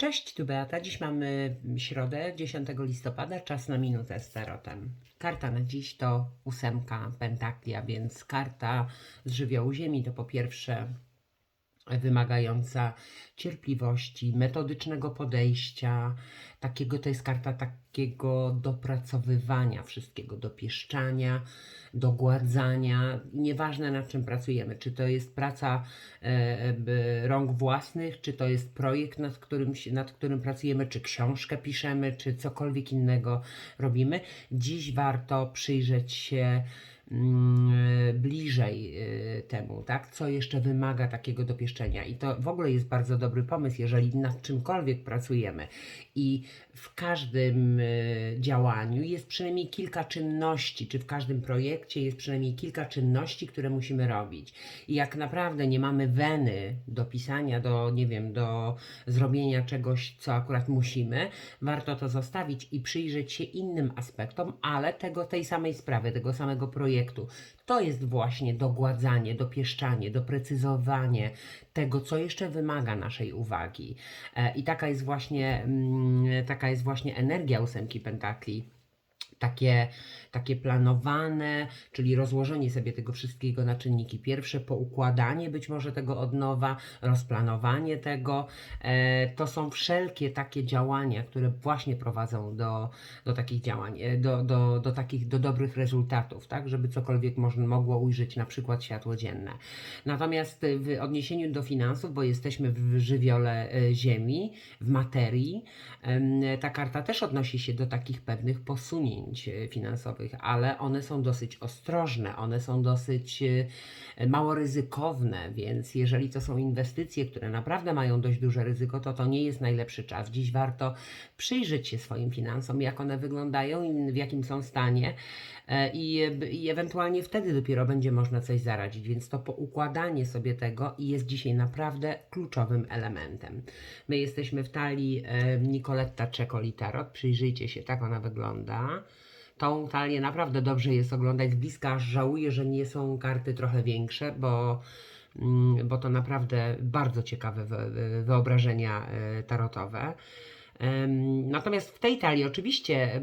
Cześć, tu Beata. Dziś mamy środę, 10 listopada, czas na minutę z tarotem. Karta na dziś to ósemka pentakli, a więc karta z żywiołu ziemi to po pierwsze wymagająca cierpliwości, metodycznego podejścia, takiego to jest karta takiego dopracowywania wszystkiego, dopieszczania, dogładzania, nieważne nad czym pracujemy, czy to jest praca e, rąk własnych, czy to jest projekt, nad którym, nad którym pracujemy, czy książkę piszemy, czy cokolwiek innego robimy. Dziś warto przyjrzeć się bliżej y, temu, tak? Co jeszcze wymaga takiego dopieszczenia. I to w ogóle jest bardzo dobry pomysł, jeżeli nad czymkolwiek pracujemy i w każdym y, działaniu jest przynajmniej kilka czynności, czy w każdym projekcie jest przynajmniej kilka czynności, które musimy robić. I jak naprawdę nie mamy weny do pisania, do, nie wiem, do zrobienia czegoś, co akurat musimy, warto to zostawić i przyjrzeć się innym aspektom, ale tego, tej samej sprawy, tego samego projektu. To jest właśnie dogładzanie, dopieszczanie, doprecyzowanie tego, co jeszcze wymaga naszej uwagi. E, I taka jest właśnie, mm, taka jest właśnie energia ósemki pentakli takie, takie planowane, czyli rozłożenie sobie tego wszystkiego na czynniki pierwsze, poukładanie być może tego od nowa, rozplanowanie tego. E, to są wszelkie takie działania, które właśnie prowadzą do, do takich działań, e, do, do, do takich, do dobrych rezultatów, tak, żeby cokolwiek można, mogło ujrzeć na przykład światło dzienne. Natomiast w odniesieniu do finansów, bo jesteśmy w żywiole e, ziemi, w materii, ta karta też odnosi się do takich pewnych posunięć finansowych, ale one są dosyć ostrożne, one są dosyć e, mało ryzykowne, więc jeżeli to są inwestycje, które naprawdę mają dość duże ryzyko, to to nie jest najlepszy czas. Dziś warto przyjrzeć się swoim finansom, jak one wyglądają i w jakim są stanie e, i, i ewentualnie wtedy dopiero będzie można coś zaradzić, więc to poukładanie sobie tego jest dzisiaj naprawdę kluczowym elementem. My jesteśmy w talii e, Nicoletta Cecoli Tarot, przyjrzyjcie się, tak ona wygląda. Tą talię naprawdę dobrze jest oglądać z bliska, żałuję, że nie są karty trochę większe, bo, mm, bo to naprawdę bardzo ciekawe wy- wy- wyobrażenia e, tarotowe. Natomiast w tej talii oczywiście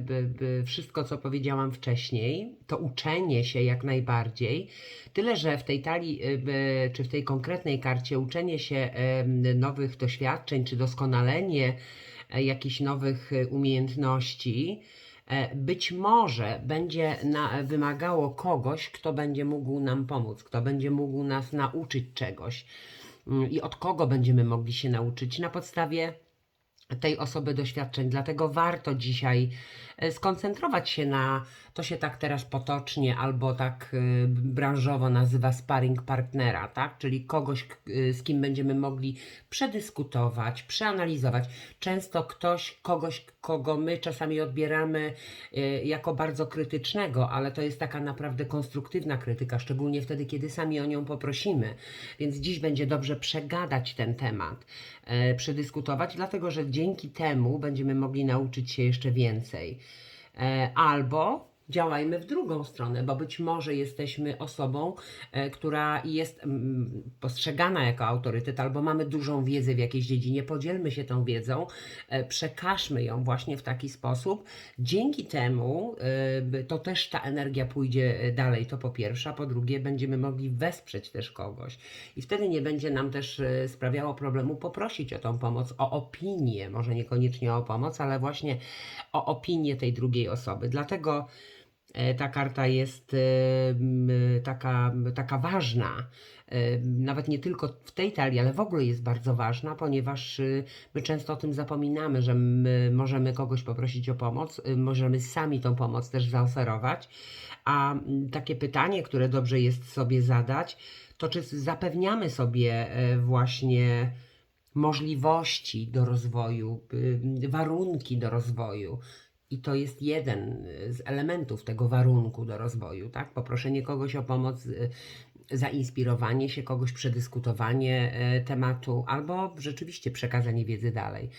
wszystko, co powiedziałam wcześniej, to uczenie się jak najbardziej. Tyle, że w tej talii, by, czy w tej konkretnej karcie uczenie się nowych doświadczeń, czy doskonalenie e, jakichś nowych e, umiejętności, e, być może będzie na, wymagało kogoś, kto będzie mógł nam pomóc, kto będzie mógł nas nauczyć czegoś. Mm, I od kogo będziemy mogli się nauczyć na podstawie tej osoby doświadczeń. Dlatego warto dzisiaj e, skoncentrować się na, to się tak teraz potocznie albo tak y, branżowo nazywa sparring partnera, tak? Czyli kogoś, y, z kim będziemy mogli przedyskutować, przeanalizować. Często ktoś, kogoś, kogo my czasami odbieramy jako bardzo krytycznego, ale to jest taka naprawdę konstruktywna krytyka, szczególnie wtedy, kiedy sami o nią poprosimy. Więc dziś będzie dobrze przegadać ten temat, e, przedyskutować, dlatego że dzięki temu będziemy mogli nauczyć się jeszcze więcej. E, Albo działajmy w drugą stronę, bo być może jesteśmy osobą, e, która jest mm, postrzegana jako autorytet, albo mamy dużą wiedzę w jakiejś dziedzinie. Podzielmy się tą wiedzą, e, przekażmy ją właśnie w taki sposób. Dzięki temu e, to też ta energia pójdzie dalej, to po pierwsze, a po drugie będziemy mogli wesprzeć też kogoś. I wtedy nie będzie nam też sprawiało problemu poprosić o tą pomoc, o opinię, może niekoniecznie o pomoc, ale właśnie o opinię tej drugiej osoby. Dlatego ta karta jest e, taka, taka ważna. E, Nawet nie tylko w tej talii, ale w ogóle jest bardzo ważna, ponieważ my często o tym zapominamy, że my możemy kogoś poprosić o pomoc, możemy sami tą pomoc też zaoferować. A takie pytanie, które dobrze jest sobie zadać, to czy zapewniamy sobie e, właśnie możliwości do rozwoju, y, warunki do rozwoju. I to jest jeden z elementów tego warunku do rozwoju, tak? Poproszenie kogoś o pomoc y, zainspirowanie się kogoś, przedyskutowanie e, tematu albo rzeczywiście przekazanie wiedzy dalej.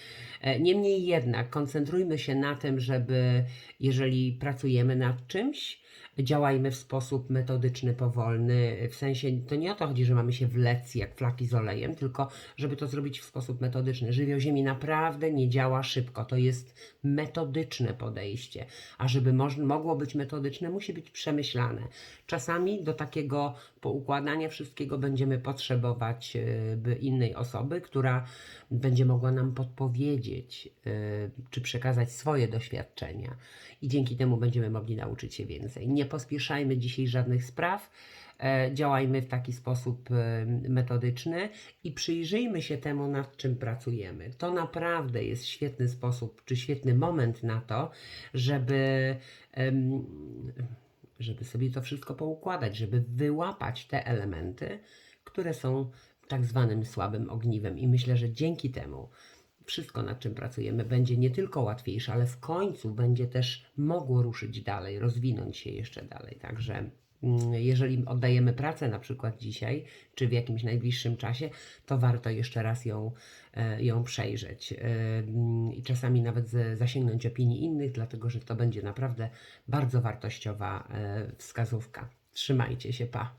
E, Niemniej jednak koncentrujmy się na tym, żeby jeżeli pracujemy nad czymś, działajmy w sposób metodyczny, powolny. W sensie to nie o to chodzi, że mamy się wlec jak flaki z olejem, tylko żeby to zrobić w sposób metodyczny. Żywioł ziemi naprawdę nie działa szybko. To jest metodyczne podejście. A żeby mogło być metodyczne, musi być przemyślane. Czasami do takiego poukładania wszystkiego będziemy potrzebować e, innej osoby, która będzie mogła nam podpowiedzieć, e, czy przekazać swoje doświadczenia. I dzięki temu będziemy mogli nauczyć się więcej. Nie pospieszajmy dzisiaj żadnych spraw. e, Działajmy w taki sposób metodyczny i przyjrzyjmy się temu, nad czym pracujemy. To naprawdę jest świetny sposób, czy świetny moment na to, żeby żeby sobie to wszystko poukładać, żeby wyłapać te elementy, które są tak zwanym słabym ogniwem. I myślę, że dzięki temu wszystko, nad czym pracujemy, będzie nie tylko łatwiejsze, ale w końcu będzie też mogło ruszyć dalej, rozwinąć się jeszcze dalej. Także jeżeli oddajemy pracę na przykład dzisiaj, czy w jakimś najbliższym czasie, to warto jeszcze raz ją, e, ją przejrzeć. E, mm, I czasami nawet zasięgnąć opinii innych, dlatego że to będzie naprawdę bardzo wartościowa e, wskazówka. Trzymajcie się, pa.